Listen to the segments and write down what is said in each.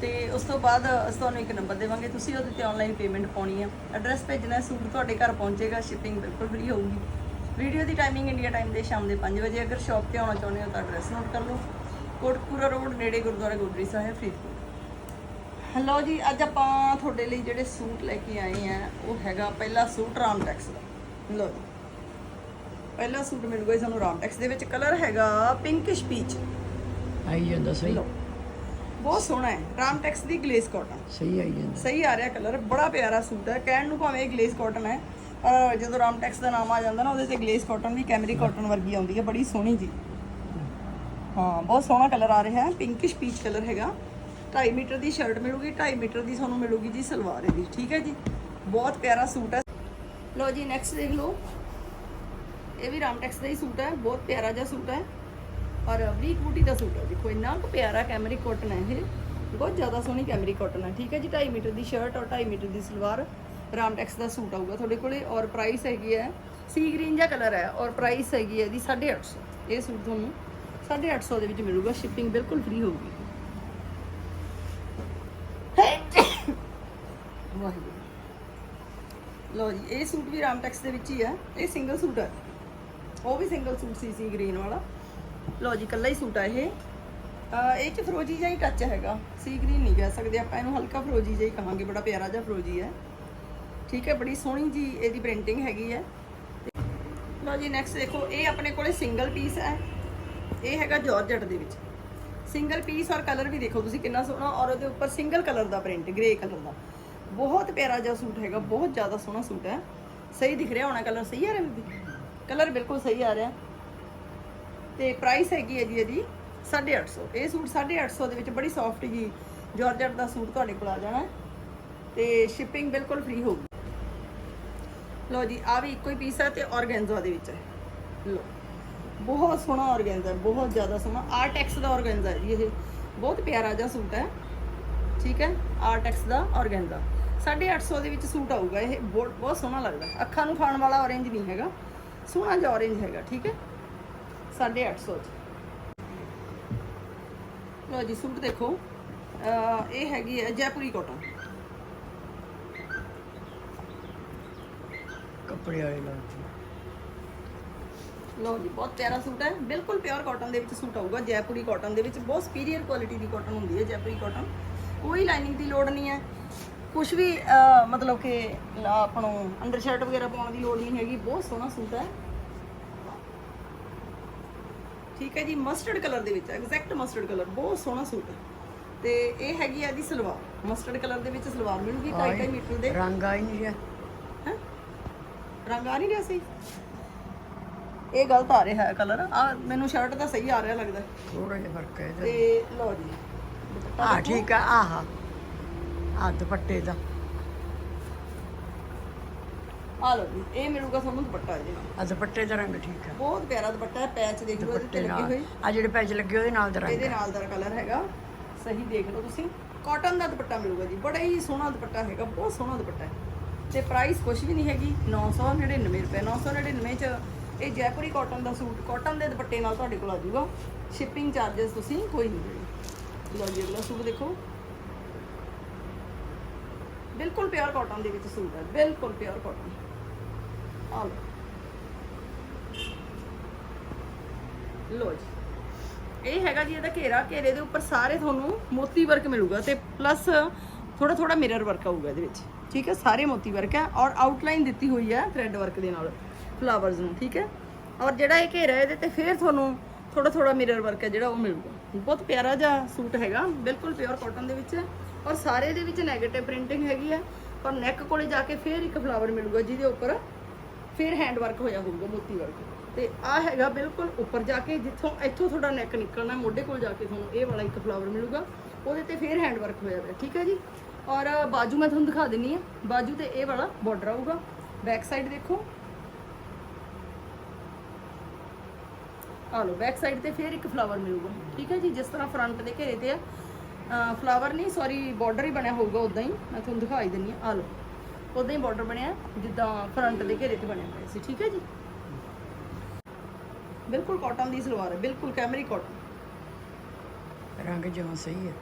ਤੇ ਉਸ ਤੋਂ ਬਾਅਦ ਅਸੀਂ ਤੁਹਾਨੂੰ ਇੱਕ ਨੰਬਰ ਦੇਵਾਂਗੇ। ਤੁਸੀਂ ਉਹਦੇ ਤੇ ਆਨਲਾਈਨ ਪੇਮੈਂਟ ਪਾਉਣੀ ਹੈ ਐਡਰੈਸ ਭੇਜਣਾ ਹੈ ਸੂਟ ਤੁਹਾਡੇ ਘਰ ਪਹੁੰਚੇਗਾ ਸ਼ਿਪਿੰਗ ਬਿਲਕੁਲ ਫ੍ਰੀ ਹੋਊਗੀ। ਵੀਡੀਓ ਦੀ ਟਾਈਮਿੰਗ ਇੰਡੀਆ ਟਾਈਮ ਦੇ ਸ਼ਾਮ ਦੇ 5 ਵਜੇ। ਅਗਰ ਸ਼ਾਪ ਤੇ ਆਉਣਾ ਚਾਹੁੰਦੇ ਹੋ ਤਾਂ ਐਡਰੈਸ ਨੋਟ ਕਰ ਲਓ ਕੋਟਪੂਰਾ ਰੋਡ ਨੇੜੇ ਗੁਰਦੁਆਰਾ ਗੁਰਦਰੀ ਸਾਹਿਬ ਫਰੀਦਕੋਟ। ਹੈਲੋ ਜੀ ਅੱਜ ਆਪਾਂ ਤੁਹਾਡੇ ਲਈ ਜਿਹੜੇ ਸੂਟ ਲੈ ਕੇ ਆਏ ਆ ਉਹ ਹੈਗਾ ਪਹਿਲਾ ਸੂਟ ਰਾਮਟੈਕਸ ਦਾ। ਲਓ ਜੀ। ਪਹਿਲਾ ਸੂਟ ਮਿਲੂਗਾ ਜੀ ਸਾਨੂੰ ਰਾਮਟੈਕਸ ਦੇ ਵਿੱਚ ਕਲਰ ਹੈਗਾ ਪਿੰਕਿਸ਼ ਪੀਚ ਆਈ ਜਾਂਦਾ ਸਹੀ। ਲਓ। ਬਹੁਤ ਸੋਹਣਾ ਹੈ। ਰਾਮਟੈਕਸ ਦੀ ਗਲੇਸ ਕਾਟਨ। ਸਹੀ ਆਈ ਜਾਂਦਾ। ਸਹੀ ਆ ਰਿਹਾ ਕਲਰ ਬੜਾ ਪਿਆਰਾ ਸੂਟ ਹੈ। ਕਹਿਣ ਨੂੰ ਭਾਵੇਂ ਗਲੇਸ ਕਾਟਨ ਹੈ ਪਰ ਜਦੋਂ ਰਾਮਟੈਕਸ ਦਾ ਨਾਮ ਆ ਜਾਂਦਾ ਨਾ ਉਹਦੇ ਤੇ ਗਲੇਸ ਕਾਟਨ ਵੀ ਕੈਮਰੀ ਕਾਟਨ ਵਰਗੀ ਆਉਂਦੀ ਹੈ। ਬੜੀ ਸੋਹਣੀ ਜੀ। ਹਾਂ ਬਹੁਤ ਸੋਹਣਾ ਕਲਰ ਆ ਰਿਹਾ ਹੈ। ਪਿੰਕਿਸ਼ ਪੀਚ ਕਲਰ ਹੈਗਾ। 2.5 ਮੀਟਰ ਦੀ ਸ਼ਰਟ ਮਿਲੂਗੀ 2.5 ਮੀਟਰ ਦੀ ਤੁਹਾਨੂੰ ਮਿਲੂਗੀ ਜੀ ਸਲਵਾਰ ਇਹਦੀ। ਠੀਕ ਹੈ ਜੀ? ਬਹੁਤ ਪਿਆਰਾ ਸੂਟ ਹੈ। ਲਓ ਜੀ ਨੈਕਸਟ ਦੇਖ ਲਓ। ਇਹ ਵੀ ਰਾਮਟੈਕਸ ਦਾ ਹੀ ਸੂਟ ਹੈ। ਬਹੁਤ ਪਿਆਰਾ ਜਿਹਾ ਸੂਟ ਹੈ। ਔਰ ਵੀਕ ਬੂਟੀ ਦਾ ਸੂਟ ਹੈ। ਦੇਖੋ, ਇੰਨਾ ਕੁ ਪਿਆਰਾ ਕੈਮਰੀ ਕੋਟਨ ਹੈ ਇਹ। ਬਹੁਤ ਜ਼ਿਆਦਾ ਸੋਹਣੀ ਕੈਮਰੀ ਕਾਟਨ ਹੈ। ਠੀਕ ਹੈ ਜੀ 2.5 ਮੀਟਰ ਦੀ ਸ਼ਰਟ ਔਰ 2.5 ਮੀਟਰ ਦੀ ਸਲਵਾਰ ਰਾਮਟੈਕਸ ਦਾ ਸੂਟ ਆਊਗਾ ਤੁਹਾਡੇ ਕੋਲੇ। ਔਰ ਪ੍ਰਾਈਸ ਹੈਗੀ ਹੈ ਸੀ ਗ੍ਰੀਨ ਜਿਹਾ ਕਲਰ ਹੈ ਔਰ ਪ੍ਰਾਈਸ ਹੈਗੀ ਹੈ ਦੀ 850 ਇਹ ਸੂਟ ਤੁਹਾਨੂੰ 850 ਦੇ ਵਿੱਚ ਮਿਲੂਗਾ। ਸ਼ਿਪਿੰਗ ਬਿਲਕੁਲ ਫ੍ਰੀ ਹੋਊਗੀ। ਵਾਹਿਗੁਰੂ। ਲਓ ਜੀ, ਇਹ ਸੂਟ ਵੀ ਰਾਮਟੈਕਸ ਦੇ ਵਿੱਚ ਹੀ ਹੈ। ਇਹ ਸਿੰਗਲ ਸੂਟ ਹੈ। ਉਹ ਵੀ ਸਿੰਗਲ ਸੂਟ ਸੀ ਸੀ ਗ੍ਰੀਨ ਵਾਲਾ। ਲੋ ਜੀ ਕੱਲਾ ਹੀ ਸੂਟ ਆ ਇਹ। ਇਹ ਚ ਫਰੋਜੀ ਜਿਹਾ ਹੀ ਟੱਚ ਹੈਗਾ। ਸੀ ਗ੍ਰੀਨ ਨਹੀਂ ਕਹਿ ਸਕਦੇ ਆਪਾਂ, ਇਹਨੂੰ ਹਲਕਾ ਫਰੋਜੀ ਜਿਹਾ ਹੀ ਕਹਾਂਗੇ, ਬੜਾ ਪਿਆਰਾ ਜਿਹਾ ਫਰੋਜੀ ਹੈ। ਠੀਕ ਹੈ, ਬੜੀ ਸੋਹਣੀ ਜੀ ਇਹਦੀ ਪ੍ਰਿੰਟਿੰਗ ਹੈਗੀ ਹੈ। ਲਓ ਜੀ ਨੈਕਸਟ ਦੇਖੋ, ਇਹ ਆਪਣੇ ਕੋਲੇ ਸਿੰਗਲ ਪੀਸ ਹੈ। ਇਹ ਹੈਗਾ ਜਾਰਜਟ ਦੇ ਵਿੱਚ। ਸਿੰਗਲ ਪੀਸ ਔਰ ਕਲਰ ਵੀ ਦੇਖੋ ਤੁਸੀਂ ਕਿੰਨਾ ਸੋਹਣਾ, ਔਰ ਉਹਦੇ ਉੱਪਰ ਸਿੰਗਲ ਕਲਰ ਦਾ ਪ੍ਰਿੰਟ ਗ੍ਰੇ ਕਲਰ ਦਾ। ਬਹੁਤ ਪਿਆਰਾ ਜਿਹਾ ਸੂਟ ਹੈਗਾ, ਬਹੁਤ ਜ਼ਿਆਦਾ ਸੋਹਣਾ ਸੂਟ ਹੈ। ਸਹੀ ਦਿਖ ਰਿਹਾ ਹੋਣਾ ਕਲਰ ਸਹੀ ਆ ਰਿਹਾ ਬੀਬੀ? ਕਲਰ ਬਿਲਕੁਲ ਸਹੀ ਆ ਰਿਹਾ। ਤੇ ਪ੍ਰਾਈਸ ਹੈਗੀ ਹੈ ਜੀ ਇਹਦੀ 850 ਇਹ ਸੂਟ 850 ਦੇ ਵਿੱਚ ਬੜੀ ਸੌਫਟ ਜੀ ਜਾਰਜਟ ਦਾ ਸੂਟ ਤੁਹਾਡੇ ਕੋਲ ਆ ਜਾਣਾ ਹੈ। ਤੇ ਸ਼ਿਪਿੰਗ ਬਿਲਕੁਲ ਫ੍ਰੀ ਹੋਊਗੀ। ਲਓ ਜੀ ਆ ਵੀ ਇੱਕੋ ਹੀ ਪੀਸ ਹੈ ਤੇ ਆਰਗੈਂਜ਼ਾ ਦੇ ਵਿੱਚ ਹੈ। ਲਓ, ਬਹੁਤ ਸੋਹਣਾ ਔਰਗੈਂਜਾ ਬਹੁਤ ਜ਼ਿਆਦਾ ਸੋਹਣਾ। ਆਰਟੈਕਸ ਦਾ ਔਰਗੈਂਜਾ ਜੀ ਇਹ। ਬਹੁਤ ਪਿਆਰਾ ਜਿਹਾ ਸੂਟ ਹੈ। ਠੀਕ ਹੈ ਆਰਟੈਕਸ ਦਾ ਆਰਗੈਂਜ਼ਾ 850 ਦੇ ਵਿੱਚ ਸੂਟ ਆਊਗਾ ਇਹ। ਬਹੁਤ ਬਹੁਤ ਸੋਹਣਾ ਲੱਗਦਾ ਅੱਖਾਂ ਨੂੰ ਖਾਣ ਵਾਲਾ orange ਨਹੀਂ ਹੈਗਾ। ਸੋਹਣਾ ਜਿਹਾ orange ਹੈਗਾ, ਠੀਕ ਹੈ। 850 ਚ। ਲੋ ਜੀ ਸੂਟ ਦੇਖੋ। ਇਹ ਹੈਗੀ ਹੈ ਜੈਪੁਰੀ ਕਾਟਨ ਕੱਪੜੇ ਵਾਲੇ ਲੱਗਦੇ ਲੋ ਜੀ ਬਹੁਤ ਪਿਆਰਾ ਸੂਟ ਹੈ। ਬਿਲਕੁਲ ਪਿਓਰ ਕਾਟਨ ਦੇ ਵਿੱਚ ਸੂਟ ਆਊਗਾ। ਜੈਪੁਰੀ ਕਾਟਨ ਦੇ ਵਿੱਚ ਬਹੁਤ ਸੁਪੀਰੀਅਰ ਕੁਆਲਿਟੀ ਦੀ ਕਾਟਨ ਹੁੰਦੀ ਹੈ ਜੈਪੁਰੀ ਕਾਟਨ ਕੋਈ ਲਾਈਨਿੰਗ ਦੀ ਲੋੜ ਨਹੀਂ ਹੈ। ਕੁਝ ਵੀ ਮਤਲਬ ਕਿ ਆਪਾਂ ਨੂੰ ਅੰਡਰ ਸ਼ਰਟ ਵਗੈਰਾ ਪਾਉਣ ਦੀ ਲੋੜ ਨਹੀਂ ਹੈਗੀ। ਬਹੁਤ ਸੋਹਣਾ ਸੂਟ ਹੈ। ਠੀਕ ਹੈ ਜੀ ਮਸਟਰਡ ਕਲਰ ਦੇ ਵਿੱਚ ਐਗਜ਼ੈਕਟ ਮਸਟਰਡ ਕਲਰ ਬਹੁਤ ਸੋਹਣਾ ਸੂਟ ਹੈ। ਤੇ ਇਹ ਹੈਗੀ ਹੈ ਦੀ ਸਲਵਾਰ ਮਸਟਰਡ ਕਲਰ ਦੇ ਵਿੱਚ ਸਲਵਾਰ ਮਿਲੂਗੀ 2.5 ਮੀਟਰ ਦੇ। ਰੰਗ ਆਈ ਨਹੀਂ ਰਿਹਾ। ਹੈਂ? ਰੰਗ ਆ ਨਹੀਂ ਰਿਹਾ ਸੀ? ਇਹ ਗਲਤ ਆ ਰਿਹਾ ਹੈ ਕਲਰ ਆ ਮੈਨੂੰ ਸ਼ਰਟ ਦਾ ਸਹੀ ਆ ਰਿਹਾ ਲੱਗਦਾ। ਥੋੜਾ ਜਿਹਾ ਫ਼ਰਕ ਹੈ ਤੇ ਲਓ ਜੀ ਆ। ਠੀਕ ਆ ਆਹਾ। ਆ ਦੁਪੱਟੇ ਦਾ। ਆ ਲਓ ਜੀ ਇਹ ਮਿਲੂਗਾ ਤੁਹਾਨੂੰ ਦੁਪੱਟਾ ਇਹਦੇ ਨਾਲ ਆ ਦੁਪੱਟੇ ਦਾ ਰੰਗ ਠੀਕ ਆ। ਬਹੁਤ ਪਿਆਰਾ ਦੁਪੱਟਾ ਹੈ ਪੈਚ ਦੇਖ ਲਓ ਇਹਦੇ ਤੇ ਦੁਪੱਟੇ ਲੱਗੇ ਨਾਲ। ਹੋਏ। ਆ ਜਿਹੜੇ ਪੈਚ ਲੱਗੇ ਉਹਦੇ ਨਾਲ ਦਾ ਰੰਗ ਇਹਦੇ ਨਾਲ ਦਾ ਕਲਰ ਹੈਗਾ। ਸਹੀ ਦੇਖ ਲਓ ਤੁਸੀਂ। ਕਾਟਨ ਦਾ ਦੁਪੱਟਾ ਮਿਲੂਗਾ ਜੀ। ਬੜਾ ਹੀ ਸੋਹਣਾ ਦੁਪੱਟਾ ਹੈਗਾ ਬਹੁਤ ਸੋਹਣਾ ਦੁਪੱਟਾ ਹੈ। ਤੇ ਪ੍ਰਾਈਸ ਕੁਝ ਵੀ ਨਹੀਂ ਹੈਗੀ 999 ਰੁਪਏ 999 ਚ ਇਹ ਜੈਪੁਰੀ ਕਾਟਨ ਦਾ ਸੂਟ ਕਾਟਨ ਦੇ ਦੁਪੱਟੇ ਨਾਲ ਤੁਹਾਡੇ ਕੋਲ ਆ ਜਾਊਗਾ। ਸ਼ਿਪਿੰਗ ਚਾਰजेस ਤੁਸੀਂ ਕੋਈ ਨਹੀਂ ਦੇਣੇ। ਲਓ ਜੀ ਅਗਲਾ ਸੂਟ ਦੇਖੋ। ਬਿਲਕੁਲ ਪਿਓਰ ਕਾਟਨ ਦੇ ਵਿੱਚ ਸੂਟ ਹੈ, ਬਿਲਕੁਲ ਪਿਓਰ ਕਾਟਨ। ਆ ਲੋ ਜੀ। ਇਹ ਹੈਗਾ ਜੀ ਇਹਦਾ ਘੇਰਾ, ਘੇਰੇ ਦੇ ਉੱਪਰ ਸਾਰੇ ਤੁਹਾਨੂੰ ਮੋਤੀ ਵਰਕ ਮਿਲੂਗਾ ਤੇ ਪਲੱਸ ਥੋੜਾ ਥੋੜਾ ਮਿਰਰ ਵਰਕ ਆਊਗਾ ਇਹਦੇ ਵਿੱਚ। ਠੀਕ ਹੈ, ਸਾਰੇ ਮੋਤੀ ਵਰਕ ਹੈ ਔਰ ਆਊਟਲਾਈਨ ਦਿੱਤੀ ਹੋਈ ਹੈ ਥ੍ਰੈਡ ਵਰਕ ਦੇ ਨਾਲ ਫਲਾਵਰਸ ਨੂੰ, ਠੀਕ ਹੈ? ਔਰ ਜਿਹੜਾ ਇਹ ਘੇਰਾ ਇਹਦੇ ਤੇ ਫਿਰ ਤੁਹਾਨੂੰ ਥੋੜਾ ਥੋੜਾ ਮਿਰਰ ਵਰਕ ਹੈ ਜਿਹੜਾ ਉਹ ਮਿਲੂਗਾ। ਬਹੁਤ ਪਿਆਰਾ ਜਿਹਾ ਸੂਟ ਹੈਗਾ, ਬਿਲਕੁਲ ਪਿਓਰ ਕਾਟਨ ਦੇ ਵਿੱਚ। ਔਰ ਸਾਰੇ ਦੇ ਵਿੱਚ 네ਗੇਟਿਵ ਪ੍ਰਿੰਟਿੰਗ ਹੈਗੀ ਆ। ਔਰ ਨੈਕ ਕੋਲੇ ਜਾ ਕੇ ਫੇਰ ਇੱਕ ਫਲਾਵਰ ਮਿਲੂਗਾ, ਜਿਹਦੇ ਉੱਪਰ ਫੇਰ ਹੈਂਡ ਵਰਕ ਹੋਇਆ ਹੋਊਗਾ, ਮੋਤੀ ਵਰਕ ਤੇ ਆਹ ਹੈਗਾ ਬਿਲਕੁਲ ਉੱਪਰ ਜਾ ਕੇ, ਜਿੱਥੋਂ ਇੱਥੋਂ ਤੁਹਾਡਾ ਨੈਕ ਨਿਕਲਣਾ, ਮੋਢੇ ਕੋਲ ਜਾ ਕੇ ਤੁਹਾਨੂੰ ਇਹ ਵਾਲਾ ਇੱਕ ਫਲਾਵਰ ਮਿਲੂਗਾ, ਉਹਦੇ ਤੇ ਫੇਰ ਹੈਂਡ ਵਰਕ ਹੋਇਆ ਹੋਇਆ ਠੀਕ ਹੈ ਜੀ? ਔਰ ਬਾਜੂ ਮੈਂ ਤੁਹਾਨੂੰ ਦਿਖਾ ਦਿੰਨੀ ਆ। ਬਾਜੂ ਤੇ ਇਹ ਵਾਲਾ ਬਾਰਡਰ ਆਊਗਾ। ਬੈਕ ਸਾਈਡ ਦੇਖੋ। ਆ ਲੋ ਬੈਕ ਸਾਈਡ ਤੇ ਫੇਰ ਇੱਕ ਫਲਾਵਰ ਮਿਲੂਗਾ। ਠੀਕ ਹੈ ਜੀ? ਜਿਸ ਤਰ੍ਹਾਂ ਫਰੰਟ ਦੇ ਘੇਰੇ ਤੇ ਆ ਫਲਾਵਰ ਨਹੀਂ ਸੌਰੀ ਬਾਰਡਰ ਹੀ ਬਣਿਆ ਹੋਊਗਾ ਉਦਾਂ ਹੀ। ਮੈਂ ਤੁਹਾਨੂੰ ਦਿਖਾਈ ਦਿੰਨੀ ਆ ਆ ਲਓ। ਉਦਾਂ ਹੀ ਬਾਰਡਰ ਬਣਿਆ ਜਿੱਦਾਂ ਫਰੰਟ ਦੇ ਘੇਰੇ ਤੇ ਬਣਿਆ ਹੋਇਆ ਸੀ। ਠੀਕ ਹੈ ਜੀ? ਬਿਲਕੁਲ ਕਾਟਨ ਦੀ ਸਲਵਾਰ ਹੈ। ਬਿਲਕੁਲ ਕੈਮਰੀ ਕਾਟਨ ਰੰਗ ਜਮਾਂ ਸਹੀ ਹੈ।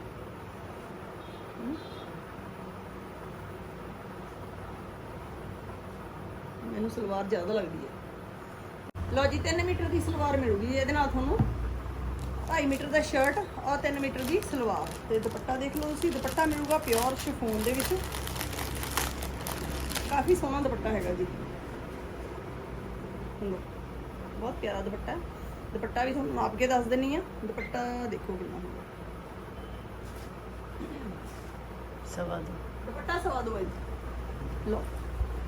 ਮੈਨੂੰ ਸਲਵਾਰ ਜ਼ਿਆਦਾ ਲੱਗਦੀ ਹੈ। ਲਓ ਜੀ 3 ਮੀਟਰ ਦੀ ਸਲਵਾਰ ਮਿਲੂਗੀ। ਇਹਦੇ ਨਾਲ ਤੁਹਾਨੂੰ 2.5 ਮੀਟਰ ਦਾ ਸ਼ਰਟ ਔਰ 3 ਮੀਟਰ ਦੀ ਸਲਵਾਰ। ਤੇ ਦੁਪੱਟਾ ਦੇਖ ਲਓ ਤੁਸੀਂ ਦੁਪੱਟਾ ਮਿਲੂਗਾ ਪਿਓਰ ਸ਼ਿਫੋਨ ਦੇ ਵਿੱਚ। ਕਾਫੀ ਸੋਹਣਾ ਦੁਪੱਟਾ ਹੈਗਾ ਜੀ। ਬਹੁਤ ਪਿਆਰਾ ਦੁਪੱਟਾ। ਦੁਪੱਟਾ ਵੀ ਤੁਹਾਨੂੰ ਨਾਪ ਕੇ ਦੱਸ ਦਿੰਨੀ ਆ। ਦੁਪੱਟਾ ਦੇਖੋ ਕਿੰਨਾ ਹੁੰਦਾ। ਸਵਾ ਦੋ। ਦੁਪੱਟਾ ਸਵਾ ਦੋ ਹੈ ਜੀ। ਲਓ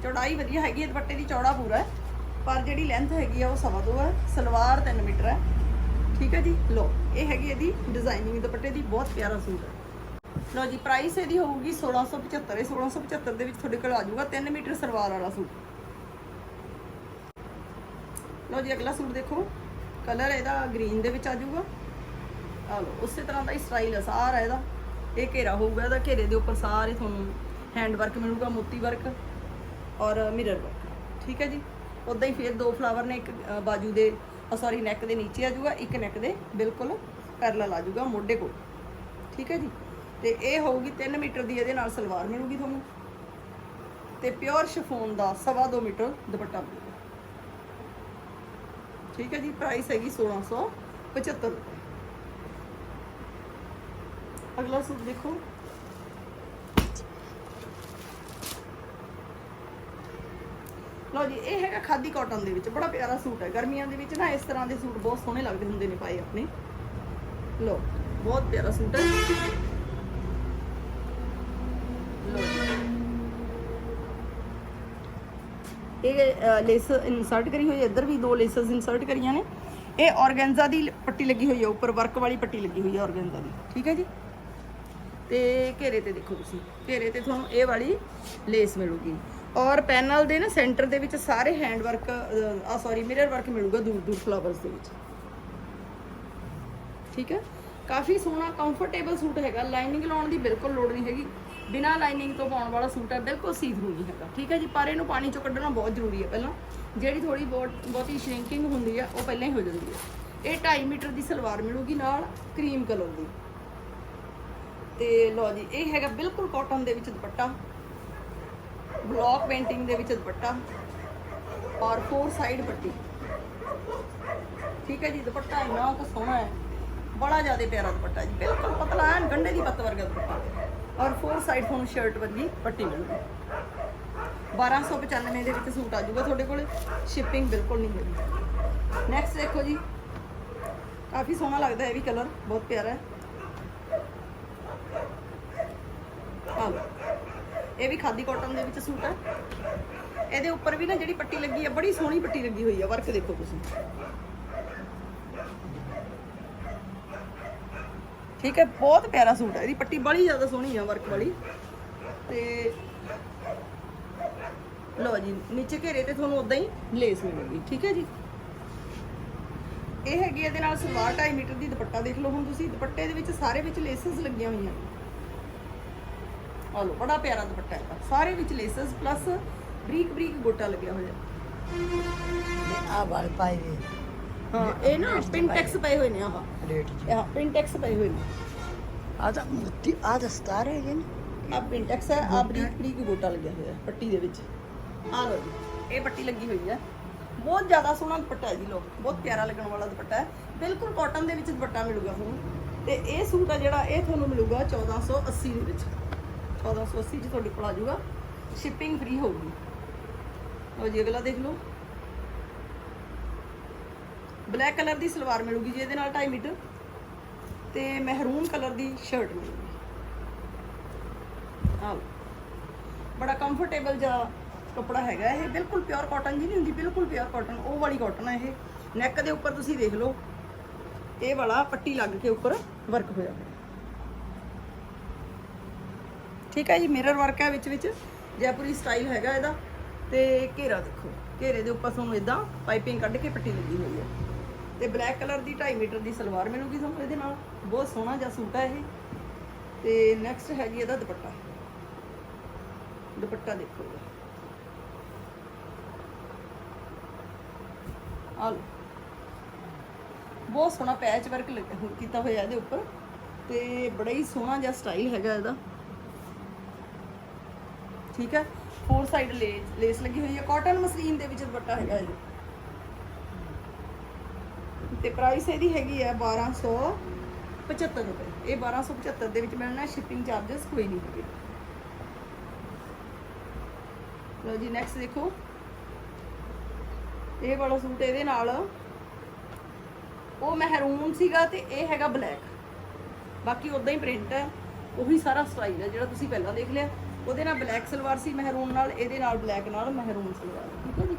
ਚੌੜਾਈ ਵਧੀਆ ਹੈਗੀ ਹੈ ਦੁਪੱਟੇ ਦੀ ਚੌੜਾ ਪੂਰਾ ਹੈ। ਪਰ ਜਿਹੜੀ ਲੈਂਥ ਹੈਗੀ ਆ ਉਹ ਸਵਾ ਦੋ ਹੈ। ਸਲਵਾਰ 3 ਮੀਟਰ ਹੈ। ਠੀਕ ਹੈ ਜੀ? ਲਓ, ਇਹ ਹੈਗੀ ਇਹਦੀ ਡਿਜ਼ਾਈਨਿੰਗ ਦੁਪੱਟੇ ਦੀ, ਬਹੁਤ ਪਿਆਰਾ ਸੂਟ ਹੈ। ਲਓ ਜੀ ਪ੍ਰਾਈਸ ਇਹਦੀ ਹੋਊਗੀ 1675 ਇਹ 1675 ਦੇ ਵਿੱਚ ਤੁਹਾਡੇ ਕੋਲ ਆ ਜਾਊਗਾ 3 ਮੀਟਰ ਸਲਵਾਰ ਵਾਲਾ ਸੂਟ। ਲਓ ਜੀ, ਅਗਲਾ ਸੂਟ ਦੇਖੋ ਕਲਰ ਇਹਦਾ ਗ੍ਰੀਨ ਦੇ ਵਿੱਚ ਆ ਜਾਊਗਾ। ਆ ਲਓ, ਉਸੇ ਤਰ੍ਹਾਂ ਦਾ ਹੀ ਸਟਾਈਲ ਹੈ, ਸਾਰਾ ਇਹਦਾ। ਇਹ ਘੇਰਾ ਹੋਊਗਾ, ਇਹਦਾ ਘੇਰੇ ਦੇ ਉੱਪਰ ਸਾਰੇ ਤੁਹਾਨੂੰ ਹੈਂਡ ਵਰਕ ਮਿਲੂਗਾ, ਮੋਤੀ ਵਰਕ ਔਰ ਮਿਰਰ ਵਰਕ ਠੀਕ ਹੈ ਜੀ? ਉਦਾਂ ਹੀ ਫਿਰ ਦੋ ਫਲਾਵਰ ਨੇ, ਇੱਕ ਬਾਜੂ ਦੇ। ਸੌਰੀ ਨੈਕ ਦੇ ਨੀਚੇ ਆ ਜਾਊਗਾ, ਇੱਕ ਨੈਕ ਦੇ ਬਿਲਕੁਲ ਪੈਰਲਲ ਆ ਜਾਊਗਾ ਮੋਢੇ ਕੋਲ। ਠੀਕ ਹੈ ਜੀ? ਤੇ ਇਹ ਹੋਊਗੀ 3 ਮੀਟਰ ਦੀ, ਇਹਦੇ ਨਾਲ ਸਲਵਾਰ ਮਿਲੂਗੀ ਤੁਹਾਨੂੰ। ਤੇ ਪਿਓਰ ਸ਼ਿਫੋਨ ਦਾ ਸਵਾ ਦੋ ਮੀਟਰ ਦੁਪੱਟਾ ਮਿਲੂਗਾ। ਠੀਕ ਹੈ ਜੀ? ਪ੍ਰਾਈਸ ਹੈਗੀ 1675 ਰੁਪਏ। ਅਗਲਾ ਸੂਟ ਦੇਖੋ। ਲਓ ਜੀ, ਇਹ ਹੈਗਾ ਖਾਦੀ ਕਾਟਨ ਦੇ ਵਿੱਚ, ਬੜਾ ਪਿਆਰਾ ਸੂਟ ਹੈ। ਗਰਮੀਆਂ ਦੇ ਵਿੱਚ ਨਾ ਇਸ ਤਰ੍ਹਾਂ ਦੇ ਸੂਟ ਬਹੁਤ ਸੋਹਣੇ ਲੱਗਦੇ ਹੁੰਦੇ ਨੇ ਪਾਏ ਆਪਣੇ। ਲਓ, ਬਹੁਤ ਪਿਆਰਾ ਸੂਟ ਹੈ। ਇਹ ਲੇਸ ਇਨਸਰਟ ਕਰੀ ਹੋਈ ਹੈ। ਇੱਧਰ ਵੀ ਦੋ ਲੇਸਸ ਇਨਸਰਟ ਕਰੀਆਂ ਨੇ। ਇਹ ਔਰਗੈਂਜ਼ਾ ਦੀ ਪੱਟੀ ਲੱਗੀ ਹੋਈ ਹੈ, ਉੱਪਰ ਵਰਕ ਵਾਲੀ ਪੱਟੀ ਲੱਗੀ ਹੋਈ ਹੈ ਔਰਗੈਂਜ਼ਾ ਦੀ। ਠੀਕ ਹੈ ਜੀ? ਤੇ ਘੇਰੇ ਤੇ ਦੇਖੋ ਤੁਸੀਂ। ਘੇਰੇ ਤੇ ਤੁਹਾਨੂੰ ਇਹ ਵਾਲੀ ਲੇਸ ਮਿਲੂਗੀ। ਔਰ ਪੈਨਲ ਦੇ ਨਾ ਸੈਂਟਰ ਦੇ ਵਿੱਚ ਸਾਰੇ ਹੈਂਡ ਵਰਕ ਆ ਸੌਰੀ ਮਿਰਰ ਵਰਕ ਮਿਲੂਗਾ ਦੂਰ ਦੂਰ ਫਲਾਵਰਸ ਦੇ ਵਿੱਚ। ਠੀਕ ਹੈ? ਕਾਫੀ ਸੋਹਣਾ ਕੰਫਰਟੇਬਲ ਸੂਟ ਹੈਗਾ। ਲਾਈਨਿੰਗ ਲਾਉਣ ਦੀ ਬਿਲਕੁਲ ਲੋੜ ਨਹੀਂ ਹੈਗੀ। ਬਿਨਾ ਲਾਈਨਿੰਗ ਤੋਂ ਪਾਉਣ ਵਾਲਾ ਸੂਟ ਹੈ, ਬਿਲਕੁਲ ਸੀ ਥਰੂ ਨਹੀਂ ਹੈਗਾ। ਠੀਕ ਹੈ ਜੀ? ਪਰ ਇਹਨੂੰ ਪਾਣੀ ਚੋਂ ਕੱਢਣਾ ਬਹੁਤ ਜ਼ਰੂਰੀ ਹੈ ਪਹਿਲਾਂ। ਜਿਹੜੀ ਥੋੜੀ ਬਹੁਤ, ਬਹੁਤੀ ਸ਼੍ਰਿੰਕਿੰਗ ਹੁੰਦੀ ਹੈ ਉਹ ਪਹਿਲਾਂ ਹੀ ਹੋ ਜਾਂਦੀ ਹੈ। ਇਹ 2.5 ਮੀਟਰ ਦੀ ਸਲਵਾਰ ਮਿਲੂਗੀ ਨਾਲ ਕਰੀਮ ਕਲਰ ਦੀ। ਤੇ ਲੋ ਜੀ, ਇਹ ਹੈਗਾ ਬਿਲਕੁਲ ਕਾਟਨ ਦੇ ਵਿੱਚ ਦੁਪੱਟਾ। ਬਲੌਕ ਪੇਂਟਿੰਗ ਦੇ ਵਿੱਚ ਦੁਪੱਟਾ ਔਰ ਫੋਰ ਸਾਈਡ ਪੱਟੀ। ਠੀਕ ਹੈ ਜੀ, ਦੁਪੱਟਾ ਇੰਨਾ ਕੁ ਸੋਹਣਾ ਹੈ। ਬੜਾ ਜ਼ਿਆਦਾ ਪਿਆਰਾ ਦੁਪੱਟਾ ਜੀ, ਬਿਲਕੁਲ ਪਤਲਾ ਹੈ ਗੰਢੇ ਦੀ ਪੱਤ ਵਰਗਾ ਦੁਪੱਟਾ। ਔਰ ਫੋਰ ਸਾਈਡ ਤੁਹਾਨੂੰ ਸ਼ਰਟ ਵਰਗੀ ਪੱਟੀ ਮਿਲੂਗੀ 1295 ਦੇ ਵਿੱਚ ਸੂਟ ਆ ਜਾਊਗਾ ਤੁਹਾਡੇ ਕੋਲ। ਸ਼ਿਪਿੰਗ ਬਿਲਕੁਲ ਨਹੀਂ ਹੈਗੀ। ਨੈਕਸਟ ਦੇਖੋ ਜੀ, ਕਾਫੀ ਸੋਹਣਾ ਲੱਗਦਾ ਹੈ ਇਹ ਵੀ ਕਲਰ ਬਹੁਤ ਪਿਆਰਾ ਹੈ। ਆਹ ਇਹ ਵੀ ਖਾਦੀ ਕਾਟਨ ਦੇ ਵਿੱਚ ਸੂਟ ਹੈ। ਇਹਦੇ ਉੱਪਰ ਵੀ ਨਾ ਜਿਹੜੀ ਪੱਟੀ ਲੱਗੀ ਹੈ ਬੜੀ ਸੋਹਣੀ ਪੱਟੀ ਲੱਗੀ ਹੋਈ ਆ ਵਰਕ ਦੇਖੋ ਤੁਸੀਂ। ਠੀਕ ਹੈ, ਬਹੁਤ ਪਿਆਰਾ ਸੂਟ ਹੈ। ਇਹਦੀ ਪੱਟੀ ਬੜੀ ਜ਼ਿਆਦਾ ਸੋਹਣੀ ਆ ਵਰਕ ਵਾਲੀ। ਤੇ ਲਓ ਜੀ, ਨੀਚੇ ਘੇਰੇ ਤੇ ਤੁਹਾਨੂੰ ਉਦਾਂ ਹੀ ਲੇਸ ਮਿਲੇਗੀ, ਠੀਕ ਹੈ ਜੀ? ਇਹ ਹੈਗੀ ਇਹਦੇ ਨਾਲ ਸਲਵਾਰ 2.5 ਮੀਟਰ ਦੀ ਦੁਪੱਟਾ ਦੇਖ ਲਓ ਹੁਣ ਤੁਸੀਂ। ਦੁਪੱਟੇ ਦੇ ਵਿੱਚ ਸਾਰੇ ਵਿੱਚ ਲੇਸਸ ਲੱਗੀਆਂ ਹੋਈਆਂ। ਨੇ ਆ ਲਓ ਬੜਾ ਪਿਆਰਾ ਦੁਪੱਟਾ ਹੈ ਸਾਰੇ ਵਿੱਚ ਲੇਸਸ ਪਲੱਸ ਬਰੀਕ ਬਰੀਕ ਗੋਟਾ ਲੱਗਿਆ ਹੋਇਆ। ਆ ਵਾਲ ਪਾਏ ਵੇ ਹਾਂ ਇਹ ਨਾ ਪਿੰਟੈਕਸ ਪਏ ਹੋਏ। ਨੇ ਆਹ। ਰੇਟ ਜੀ। ਇਹ ਪਿੰਟੈਕਸ ਪਏ ਹੋਏ ਨੇ। ਆ ਤਾਂ ਮੋਤੀ ਆ ਦਸਤਾਰ ਹੈਗੇ ਨੇ। ਆ ਪਿੰਟੈਕਸ ਹੈ ਆ ਬਰੀਕ ਬਰੀਕ ਗੋਟਾ ਲੱਗਿਆ ਹੋਇਆ ਹੈ ਪੱਟੀ ਦੇ ਵਿੱਚ। ਆ ਲਓ ਜੀ ਇਹ ਪੱਟੀ ਲੱਗੀ ਹੋਈ ਹੈ। ਬਹੁਤ ਜ਼ਿਆਦਾ ਸੋਹਣਾ ਦੁਪੱਟਾ ਹੈ ਜੀ ਲੋ ਬਹੁਤ ਪਿਆਰਾ ਲੱਗਣ ਵਾਲਾ ਦੁਪੱਟਾ ਹੈ। ਬਿਲਕੁਲ ਕਾਟਨ ਦੇ ਵਿੱਚ ਦੁਪੱਟਾ ਮਿਲੂਗਾ ਤੁਹਾਨੂੰ ਤੇ ਇਹ ਸੂਟ ਆ ਜਿਹੜਾ ਇਹ ਤੁਹਾਨੂੰ ਮਿਲੂਗਾ 1480 ਦੇ ਵਿੱਚ। 1480 ਚ ਤੁਹਾਡੇ ਕੋਲ ਆ ਜਾਊਗਾ। ਸ਼ਿਪਿੰਗ ਫ੍ਰੀ ਹੋਊਗੀ। ਲਓ ਜੀ, ਅਗਲਾ ਦੇਖ ਲਓ। ਬਲੈਕ ਕਲਰ ਦੀ ਸਲਵਾਰ ਮਿਲੂਗੀ ਜੀ, ਇਹਦੇ ਨਾਲ 2.5 ਮੀਟਰ। ਤੇ ਮਹਿਰੂਨ ਕਲਰ ਦੀ ਸ਼ਰਟ ਮਿਲੂਗੀ। ਆਹ ਬੜਾ ਕੰਫਰਟੇਬਲ ਜਿਹਾ ਕੱਪੜਾ ਹੈਗਾ ਇਹ। ਬਿਲਕੁਲ ਪਿਓਰ ਕਾਟਨ ਜੀ ਨਹੀਂ ਹੁੰਦੀ, ਬਿਲਕੁਲ ਪਿਓਰ ਕਾਟਨ ਉਹ ਵਾਲੀ ਕਾਟਨ ਹੈ ਇਹ। ਨੈਕ ਦੇ ਉੱਪਰ ਤੁਸੀਂ ਦੇਖ ਲਓ। ਇਹ ਵਾਲਾ ਪੱਟੀ ਲੱਗ ਕੇ ਉੱਪਰ ਵਰਕ ਹੋਇਆ ਹੋਇਆ। ਠੀਕ ਹੈ ਜੀ ਮਿਰਰ ਵਰਕ ਹੈ ਵਿੱਚ ਵਿੱਚ। ਜੈਪੁਰੀ ਸਟਾਈਲ ਹੈਗਾ ਇਹਦਾ। ਤੇ ਘੇਰਾ ਦੇਖੋ, ਘੇਰੇ ਦੇ ਉੱਪਰ ਤੁਹਾਨੂੰ ਇਦਾਂ ਪਾਈਪਿੰਗ ਕੱਢ ਕੇ ਪੱਟੀ ਲੱਗੀ ਹੋਈ ਹੈ। ਤੇ ਬਲੈਕ ਕਲਰ ਦੀ 2.5 ਮੀਟਰ ਦੀ ਸਲਵਾਰ ਮਿਲੂਗੀ ਤੁਹਾਨੂੰ ਇਹਦੇ ਨਾਲ। ਬਹੁਤ ਸੋਹਣਾ ਜਿਹਾ ਸੂਟ ਹੈ ਇਹ। ਤੇ ਨੈਕਸਟ ਹੈਗੀ ਇਹਦਾ ਦੁਪੱਟਾ। ਦੁਪੱਟਾ ਦੇਖੋ ਇਹਦਾ ਬਹੁਤ ਸੋਹਣਾ ਪੈਚ ਵਰਕ ਕੀਤਾ ਹੋਇਆ ਇਹਦੇ ਉੱਪਰ। ਤੇ ਬੜਾ ਹੀ ਸੋਹਣਾ ਜਿਹਾ ਸਟਾਈਲ ਹੈਗਾ ਇਹਦਾ। ਠੀਕ ਹੈ? ਫੋਰ ਸਾਈਡ ਲੇਸ ਲੱਗੀ ਹੋਈ ਹੈ। ਕਾਟਨ ਮਸਲੀਨ ਦੇ ਵਿੱਚ ਦੁਪੱਟਾ ਹੈਗਾ ਇਹ ਤੇ ਪ੍ਰਾਈਸ ਇਹਦੀ ਹੈਗੀ ਹੈ 1275 ਰੁਪਏ। ਇਹ 1275 ਦੇ ਵਿੱਚ ਮਿਲਣਾ ਸ਼ਿਪਿੰਗ ਚਾਰजेस ਕੋਈ ਨਹੀਂ ਹੈਗੇ। ਲਓ ਜੀ ਨੈਕਸਟ ਦੇਖੋ। ਇਹ ਵਾਲਾ ਸੂਟ ਇਹਦੇ ਨਾਲ ਉਹ ਮਹਿਰੂਨ ਸੀਗਾ ਤੇ ਇਹ ਹੈਗਾ ਬਲੈਕ ਬਾਕੀ ਉਦਾਂ ਹੀ ਪ੍ਰਿੰਟ ਹੈ। ਉਹੀ ਸਾਰਾ ਸਟਾਈਲ ਹੈ ਜਿਹੜਾ ਤੁਸੀਂ ਪਹਿਲਾਂ ਦੇਖ ਲਿਆ। ਉਹਦੇ ਨਾਲ ਬਲੈਕ ਸਲਵਾਰ ਸੀ, ਮਹਿਰੂਨ ਨਾਲ, ਇਹਦੇ ਨਾਲ ਬਲੈਕ ਨਾਲ ਮਹਿਰੂਨ ਸਲਵਾਰ, ਠੀਕ ਹੈ ਜੀ?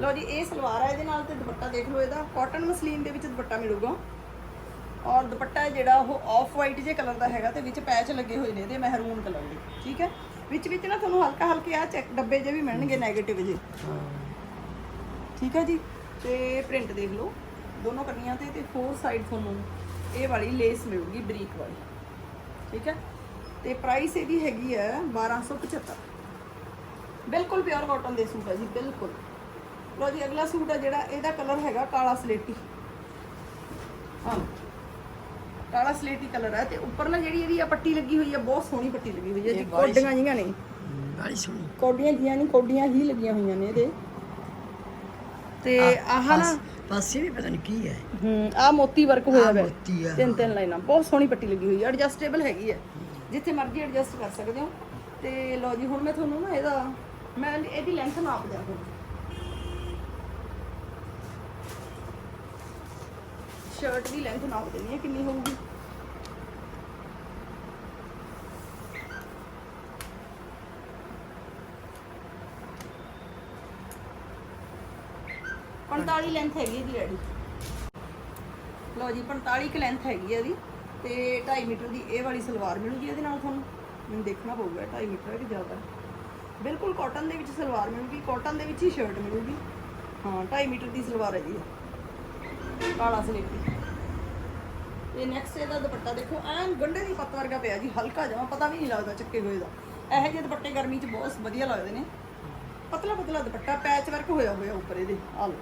ਲਓ ਜੀ, ਇਹ ਸਲਵਾਰ ਹੈ ਇਹਦੇ ਨਾਲ ਤੇ ਦੁਪੱਟਾ ਦੇਖ ਲਓ ਇਹਦਾ। ਕਾਟਨ ਮਸਲੀਨ ਦੇ ਵਿੱਚ ਦੁਪੱਟਾ ਮਿਲੂਗਾ। ਔਰ ਦੁਪੱਟਾ ਹੈ ਜਿਹੜਾ ਉਹ ਆਫ ਵਾਈਟ ਜੇ ਕਲਰ ਦਾ ਹੈਗਾ ਤੇ ਵਿੱਚ ਪੈਚ ਲੱਗੇ ਹੋਏ ਨੇ ਇਹਦੇ ਮਹਿਰੂਨ ਕਲਰ ਦੇ, ਠੀਕ ਹੈ? ਵਿੱਚ ਵਿੱਚ ਨਾ ਤੁਹਾਨੂੰ ਹਲਕਾ ਹਲਕੇ ਆ ਚੈੱਕ ਡੱਬੇ ਜੇ ਵੀ ਮਿਲਣਗੇ 네ਗੇਟਿਵ ਜੇ ਠੀਕ ਹੈ ਜੀ? ਤੇ ਪ੍ਰਿੰਟ ਦੇਖ ਲਓ। ਦੋਨੋਂ ਕੰਨੀਆਂ ਤੇ ਤੇ ਫੋਰ ਸਾਈਡ ਤੁਹਾਨੂੰ ਇਹ ਵਾਲੀ ਲੇਸ ਮਿਲੂਗੀ, ਬਰੀਕ ਵਾਲੀ। ਠੀਕ ਹੈ? ਤੇ ਪ੍ਰਾਈਸ ਇਹਦੀ ਹੈਗੀ ਹੈ 1275 ਬਿਲਕੁਲ ਪਿਓਰ ਕਾਟਨ ਦੇ ਸੂਟ ਹੈ ਜੀ, ਬਿਲਕੁਲ। ਲੋ ਜੀ ਅਗਲਾ ਸੂਟ ਹੈ ਜਿਹੜਾ ਇਹਦਾ ਕਲਰ ਹੈਗਾ ਕਾਲਾ ਸਲੇਟੀ। ਹਾਂ। ਕਾਲਾ ਸਲੇਟੀ ਕਲਰ ਹੈ ਤੇ ਉੱਪਰ ਨਾ ਜਿਹੜੀ ਇਹਦੀ ਆ ਪੱਟੀ ਲੱਗੀ ਹੋਈ ਹੈ ਬਹੁਤ ਸੋਹਣੀ ਪੱਟੀ ਲੱਗੀ ਹੋਈ ਹੈ ਜੀ। ਕੋਡੀਆਂ ਜੀਆਂ ਨੇ। ਬੜੀ ਸੋਹਣੀ ਕੋਡੀਆਂ ਜੀਆਂ ਨਹੀਂ ਕੋਡੀਆਂ ਹੀ ਲੱਗੀਆਂ ਹੋਈਆਂ ਨੇ ਇਹਦੇ। ਤੇ ਆਹ ਨਾ ਪਾਸ- ਵੀ ਪਤਾ ਨਹੀਂ ਕੀ ਹੈ। ਹੂੰ ਆ ਮੋਤੀ ਵਰਕ ਹੋਇਆ ਆ, ਤਿੰਨ ਤਿੰਨ ਲਾਈਨਾਂ ਬਹੁਤ ਸੋਹਣੀ ਪੱਟੀ ਲੱਗੀ ਹੋਈ ਹੈ ਐਡਜਸਟੇਬਲ ਹੈਗੀ ਹੈ ਜਿੱਥੇ ਮਰਜ਼ੀ ਐਡਜਸਟ ਕਰ ਸਕਦੇ ਹੋ। ਤੇ ਲਓ ਜੀ ਹੁਣ ਮੈਂ ਤੁਹਾਨੂੰ ਨਾ ਇਹਦਾ ਮੈਂ ਇਹਦੀ ਲੈਂਥ ਨਾਪ ਦਿਆਂ ਤੁਹਾਨੂੰ। ਸ਼ਰਟ ਦੀ ਲੈਂਥ ਨਾਪ ਦੇਣੀ ਹੈ, ਕਿੰਨੀ ਹੋਊਗੀ? ਪੰਤਾਲੀ ਲੈਂਥ ਹੈਗੀ ਇਹਦੀ ਐਡੀ ਲਓ ਜੀ 45 ਕ ਲੈਂਥ ਹੈਗੀ ਹੈ ਇਹਦੀ, ਤੇ 2.5 ਮੀਟਰ ਦੀ ਇਹ ਵਾਲੀ ਸਲਵਾਰ ਮਿਲੂਗੀ ਇਹਦੇ ਨਾਲ ਤੁਹਾਨੂੰ। ਮੈਨੂੰ ਦੇਖਣਾ ਪਊਗਾ 2.5 ਮੀਟਰ ਹੈ ਕਿ ਜ਼ਿਆਦਾ? ਬਿਲਕੁਲ ਕਾਟਨ ਦੇ ਵਿੱਚ ਸਲਵਾਰ ਮਿਲੂਗੀ ਕਾਟਨ ਦੇ ਵਿੱਚ ਹੀ ਸ਼ਰਟ ਮਿਲੂਗੀ। ਹਾਂ 2.5 ਮੀਟਰ ਦੀ ਸਲਵਾਰ ਹੈ ਜੀ ਕਾਲਾ ਸਲੇਟੀ ਇਹ ਨੈਕਸਟ ਇਹਦਾ ਦੁਪੱਟਾ ਦੇਖੋ, ਐਨ ਗੰਢੇ ਦੀ ਪੱਤ ਵਰਗਾ ਪਿਆ ਜੀ, ਹਲਕਾ ਜਮਾ ਪਤਾ ਵੀ ਨਹੀਂ ਲੱਗਦਾ ਚੱਕੇ ਹੋਏ ਦਾ। ਇਹੋ ਜਿਹੇ ਦੁਪੱਟੇ ਗਰਮੀ 'ਚ ਬਹੁਤ ਵਧੀਆ ਲੱਗਦੇ ਨੇ। ਪਤਲਾ ਪਤਲਾ ਦੁਪੱਟਾ ਪੈਚ ਵਰਕ ਹੋਇਆ ਹੋਇਆ ਉੱਪਰ ਇਹਦੇ। ਆ ਲਓ।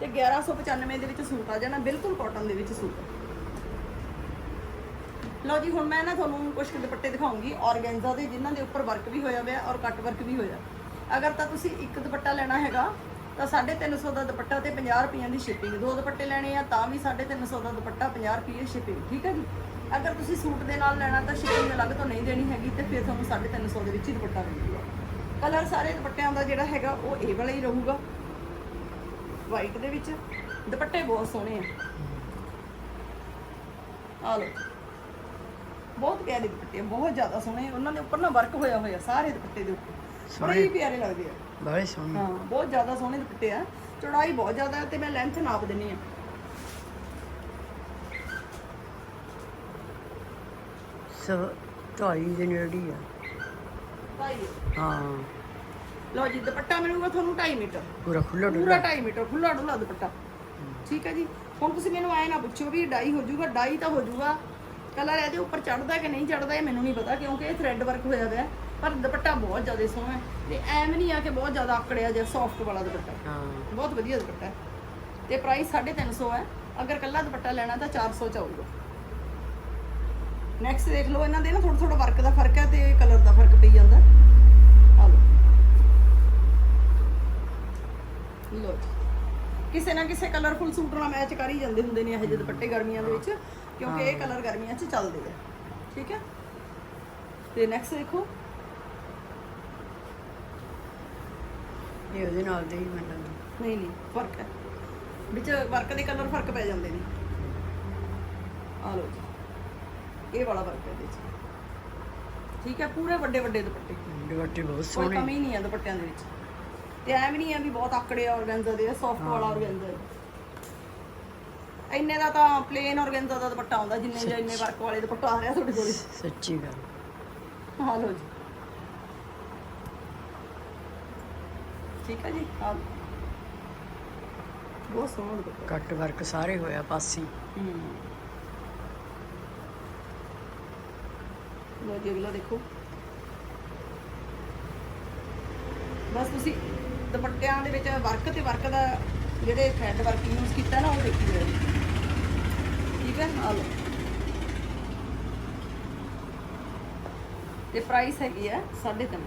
ਤੇ 1195 ਦੇ ਵਿੱਚ ਸੂਟ ਆ ਜਾਣਾ, ਬਿਲਕੁਲ ਕਾਟਨ ਦੇ ਵਿੱਚ ਸੂਟ। ਲਓ ਜੀ, ਹੁਣ ਮੈਂ ਨਾ ਤੁਹਾਨੂੰ ਕੁਝ ਦੁਪੱਟੇ ਦਿਖਾਉਂਗੀ, ਔਰਗੈਂਜ਼ਾ ਦੇ, ਜਿਨ੍ਹਾਂ ਦੇ ਉੱਪਰ ਵਰਕ ਵੀ ਹੋਇਆ ਹੋਇਆ ਔਰ ਕੱਟ ਵਰਕ ਵੀ ਹੋਇਆ। ਅਗਰ ਤਾਂ ਤੁਸੀਂ ਇੱਕ ਦੁਪੱਟਾ ਲੈਣਾ ਹੈਗਾ ਤਾਂ 350 ਦਾ ਦੁਪੱਟਾ ਤੇ 50 ਰੁਪਈਆਂ ਦੀ ਸ਼ਿਪਿੰਗ ਦੋ ਦੁਪੱਟੇ ਲੈਣੇ ਆ ਤਾਂ ਵੀ 350 ਦਾ ਦੁਪੱਟਾ 50 ਰੁਪਏ ਸ਼ਿਪਿੰਗ ਠੀਕ ਹੈ ਜੀ? ਅਗਰ ਤੁਸੀਂ ਸੂਟ ਦੇ ਨਾਲ ਲੈਣਾ ਤਾਂ ਸ਼ਿਪਿੰਗ ਅਲੱਗ ਤੋਂ ਨਹੀਂ ਦੇਣੀ ਹੈਗੀ ਤੇ ਫਿਰ ਤੁਹਾਨੂੰ 350 ਦੇ ਵਿੱਚ ਹੀ ਦੁਪੱਟਾ ਮਿਲੂਗਾ ਕਲਰ ਸਾਰੇ ਦੁਪੱਟਿਆਂ ਦਾ ਜਿਹੜਾ ਹੈਗਾ ਉਹ ਇਹ ਵਾਲਾ ਹੀ ਰਹੂਗਾ। ਵਾਈਟ ਦੇ ਵਿੱਚ ਦੁਪੱਟੇ ਬਹੁਤ ਸੋਹਣੇ ਆ। ਆ ਲਓ। ਬਹੁਤ ਪਿਆਰੇ ਦੁਪੱਟੇ ਆ, ਬਹੁਤ ਜ਼ਿਆਦਾ ਸੋਹਣੇ ਉਹਨਾਂ ਦੇ ਉੱਪਰ ਨਾ ਵਰਕ ਹੋਇਆ ਹੋਇਆ ਸਾਰੇ ਦੁਪੱਟੇ ਦੇ ਉੱਪਰ। ਬੜੇ ਹੀ ਪਿਆਰੇ ਲੱਗਦੇ ਆ। ਬੜੇ ਸੋਹਣੇ। ਹਾਂ ਬਹੁਤ ਜ਼ਿਆਦਾ ਸੋਹਣੇ ਦੁਪੱਟੇ ਆ। ਚੌੜਾਈ ਬਹੁਤ ਜ਼ਿਆਦਾ ਹੈ ਤੇ ਮੈਂ ਲੈਂਥ ਨਾਪ ਦਿੰਨੀ ਆ। ਸਭ ਢਾਈ ਦੇ ਨੇੜੇ ਆ। ਭਾਈ ਹਾਂ। ਲਓ ਜੀ ਦੁਪੱਟਾ ਮਿਲੂਗਾ ਤੁਹਾਨੂੰ 2.5 ਮੀਟਰ। ਪੂਰਾ ਖੁੱਲਾ ਪੂਰਾ 2.5 ਮੀਟਰ ਖੁੱਲਾ ਡੁੱਲਾ ਦੁਪੱਟਾ। ਠੀਕ ਹੈ ਜੀ। ਹੁਣ ਤੁਸੀਂ ਮੈਨੂੰ ਐ ਨਾ ਪੁੱਛੋ ਵੀ ਡਾਈ ਹੋ ਜਾਊਗਾ ਡਾਈ ਤਾਂ ਹੋ ਜਾਊਗਾ ਕਲਰ ਇਹਦੇ ਉੱਪਰ ਚੜਦਾ ਕਿ ਨਹੀਂ ਚੜਦਾ ਇਹ ਮੈਨੂੰ ਨਹੀਂ ਪਤਾ ਕਿਉਂਕਿ ਇਹ ਥ੍ਰੈਡ ਵਰਕ ਹੋਇਆ ਹੋਇਆ। ਪਰ ਦੁਪੱਟਾ ਬਹੁਤ ਜ਼ਿਆਦਾ ਸੋਹਣਾ ਹੈ ਤੇ ਐਮ ਨਹੀਂ ਆ ਕਿ ਬਹੁਤ ਜ਼ਿਆਦਾ ਆਕੜਿਆ ਜਾਂ ਸੌਫਟ ਵਾਲਾ ਦੁਪੱਟਾ। ਹਾਂ। ਬਹੁਤ ਵਧੀਆ ਦੁਪੱਟਾ ਹੈ। ਤੇ ਪ੍ਰਾਈਸ 350 ਹੈ। ਅਗਰ ਕੱਲਾ ਦੁਪੱਟਾ ਲੈਣਾ ਤਾਂ 400 ਚ ਆਊਗਾ। ਨੈਕਸਟ ਦੇਖ ਲਓ ਇਹਨਾਂ ਦੇ ਨਾ ਥੋੜਾ ਥੋੜਾ ਵਰਕ ਦਾ ਫ਼ਰਕ ਹੈ ਤੇ ਕਲਰ ਦਾ ਫ਼ਰਕ ਪਈ ਜਾਂਦਾ। ਆ ਲਓ। ਜੀ। ਕਿਸੇ ਨਾ ਕਿਸੇ ਕਲਰਫੁਲ ਸੂਟ ਨਾਲ ਮੈਚ ਕਰ ਹੀ ਜਾਂਦੇ ਹੁੰਦੇ ਨੇ ਇਹੋ ਜਿਹੇ ਦੁਪੱਟੇ ਗਰਮੀਆਂ ਦੇ ਵਿੱਚ ਕਿਉਂਕਿ ਇਹ ਕਲਰ ਗਰਮੀਆਂ 'ਚ ਚੱਲਦੇ ਆ। ਠੀਕ ਹੈ? ਤੇ ਨੈਕਸਟ ਦੇਖੋ। ਇਹ ਉਹਦੇ ਨਾਲ ਦੇ ਹੀ ਮੈਨੂੰ ਲੱਗਦਾ ਨਹੀਂ ਨਹੀਂ ਫ਼ਰਕ ਹੈ। ਵਿੱਚ ਵਰਕ ਦੇ ਕਲਰ ਫ਼ਰਕ ਪੈ ਜਾਂਦੇ ਨੇ। ਆ ਲਓ ਜੀ। ਇਹ ਵਾਲਾ ਵਰਕ ਹੈ ਇਹਦੇ 'ਚ। ਠੀਕ ਹੈ ਪੂਰੇ ਵੱਡੇ ਵੱਡੇ ਦੁਪੱਟੇ। ਦੁਪੱਟੇ ਬਹੁਤ ਕੋਈ ਸੋਹਣੇ। ਕਮੀ ਨਹੀਂ ਹੈ ਦੁਪੱਟਿਆਂ ਦੇ ਵਿੱਚ। ਤੇ ਐ ਵੀ ਨਹੀਂ ਹੈ ਵੀ ਬਹੁਤ ਆਕੜੇ ਔਰਗੈਂਜ਼ਾ ਦੇ ਆ ਸੌਫਟ ਵਾਲਾ ਔਰਗੈਂਜ਼ਾ ਇੰਨੇ ਦਾ ਤਾਂ ਪਲੇਨ ਔਰਗੈਂਜ਼ਾ ਦਾ ਦੁਪੱਟਾ ਆਉਂਦਾ ਜਿੰਨੇ ਜਾਂ ਇੰਨੇ ਵਰਕ ਵਾਲੇ ਦੁਪੱਟਾ ਆ ਰਿਹਾ ਤੁਹਾਡੇ ਕੋਲ। ਸੱਚੀ ਗੱਲ। ਹਾਂ ਲਓ ਜੀ। ਠੀਕ ਹੈ ਜੀ? ਆ। ਬਹੁਤ ਸੋਹਣਾ ਦੁਪੱਟਾ ਕੱਟ ਵਰਕ ਸਾਰੇ ਹੋਇਆ ਪਾਸੀ। ਹੂੰ। ਲੋ ਜੀ ਅਗਲਾ ਦੇਖੋ। ਬਸ ਤੁਸੀਂ ਦੁਪੱਟਿਆਂ ਦੇ ਵਿੱਚ ਵਰਕ ਤੇ ਵਰਕ ਦਾ ਜਿਹੜੇ ਥ੍ਰੈਡ ਵਰਕ ਯੂਜ਼ ਕੀਤਾ ਨਾ ਉਹ ਦੇਖੀ ਜਾਓ। ਠੀਕ ਹੈ ਆ ਲਓ। ਤੇ ਪ੍ਰਾਈਸ ਹੈਗੀ ਹੈ 350